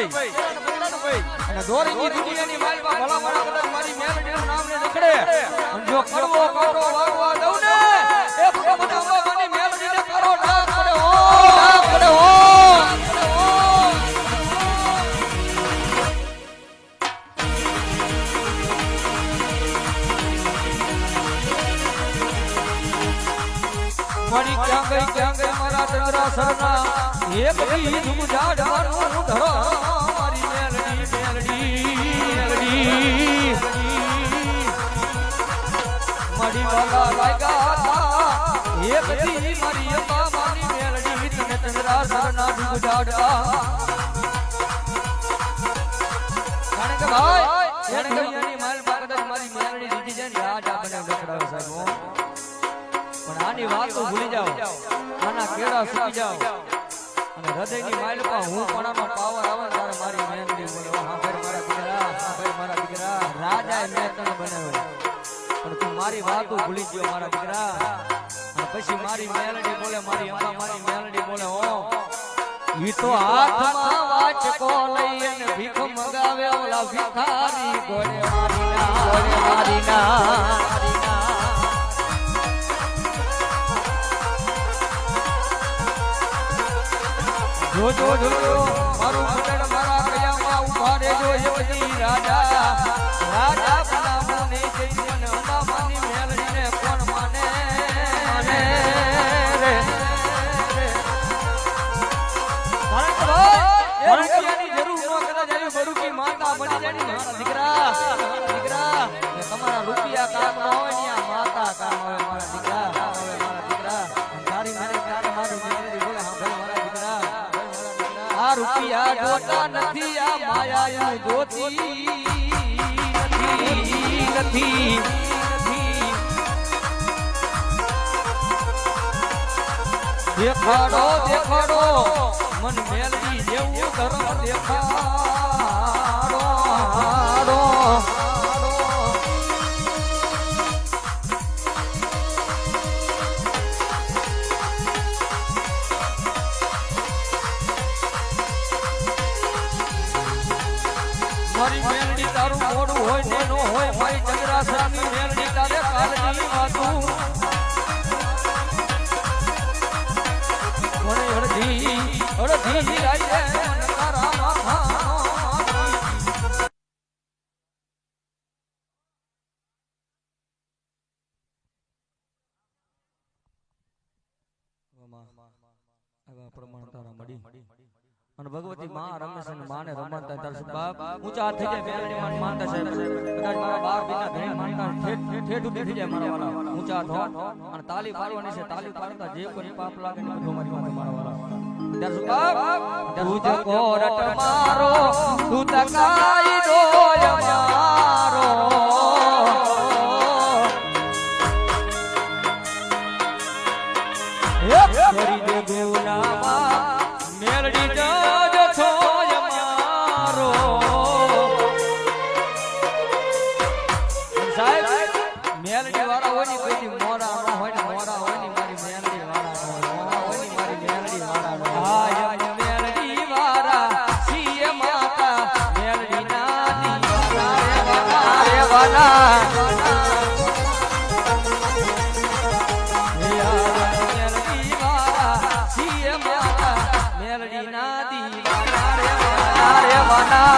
બાબુના અને દોરીની દુનિયાની માલમાં ભલા મારા કદાચ મારી મેલડીનું નામ ને નીકળે અને જો કડવો કાંટો વાગવા દઉં ને, એ ભગવાન અંબામાની મેલડીને કરો ડાક પડે હો ડાક પડે હો. મારી ક્યાં ગઈ ક્યાં ગઈ? મારા ચંદ્રા સરના દી ધૂમ ઝાડવાનું ધરો મારી મેલડી મેલડી મેલડી. મારી વાલા લાગા એક દી મારી અંબા મારી મેલડી, તને ચંદ્રા સરના ધૂમ ઝાડવા કારણ કે ભાઈ માલ કદાચ મારી મેલડી દીધી છે ને આપણે લખડાવે સાહેબ પણ આની વાતો ભૂલી જાઓ. આના કેળા સુઈ જાવ અને હૃદયની માઇલ હું પણાનો પાવર આવે ને ત્યારે મારી મેલડી બોલે "ઓ, હા મારા દીકરા હા મારા દીકરા. રાજા મેં તને બનાવ્યો. પણ તું મારી વાતો ભૂલી ગયો મારા દીકરા. પછી મારી મેલડી બોલે મારી અંબા મારી મેલડી બોલે હો. ઈ તો હાથમાં વાચકો લઈ અને ભીખ મગાવે ઓલા ભિખારી. ગોળે મારી ના ગોળે મારી ના. જો જો જો જો મારું મંડળ મારા કયામાં ઊભા રહેજો હે બધી રાજા. રાજા બનાવો ને જઈને ને અંબા મેલડીને કોણ માને? માને? રે કારણ ભાઈ, એ જરૂર ન કદાચ આવી બરુકી માતા બની જાણી મારા દીકરા. દીકરા તમારા રૂપિયા કામ ન હોય ને માતા કામ હોય મારા દીકરા. આ નથી આ માયા જોતી નથી દેખાડો દેખાડો મન મેલડી જેવું ધર્મ દેખાડો મારી મેલડી તારું મોડું હોય ને નો હોય મારી ચંદ્રાસાની મેલડી તારે કાલની વાતું. મને અડધી અડધી રાતે તારા માથાનો આવા પ્રમાણ તારા મળી. અને ભગવતી માં રમેશ અને માને રમતા તાર બાપ ઊંચા થઈ જાય મેલડી માન માનતા સાહેબ કદાચ મારા બાપ વિના ઘરે માનતા ઠેઠ ઊભી થઈ જાય મારા વાલા. ઊંચા થો અને તાલી પાડવાની છે. તાલી પાડતા જે કોઈ પાપ લાગે ને બધું મારી માથે મારા વાલા. ત્યાર બાપ તું તુજ કોરટ મારો તું તકાઈ ડોય મારો મેલડી વાળા હોય ને કોઈ મોરા નો હોય ને મોરા હોય ને મારી મેલડી વાળા ન મોરા હોય ને મારી મેલડી વાળા ન હોય. હાય મેલડી વાળા, સીએ માતા, મેલડી નાની રે વાળા ના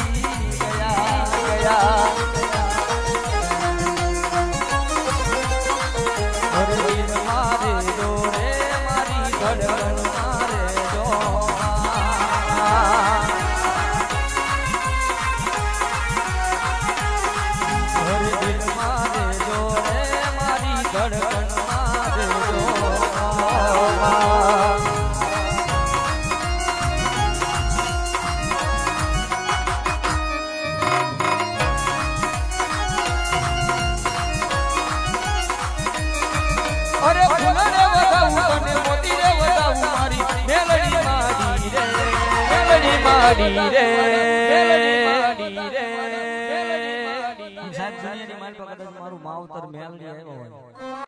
પાડી માવતર મેલડી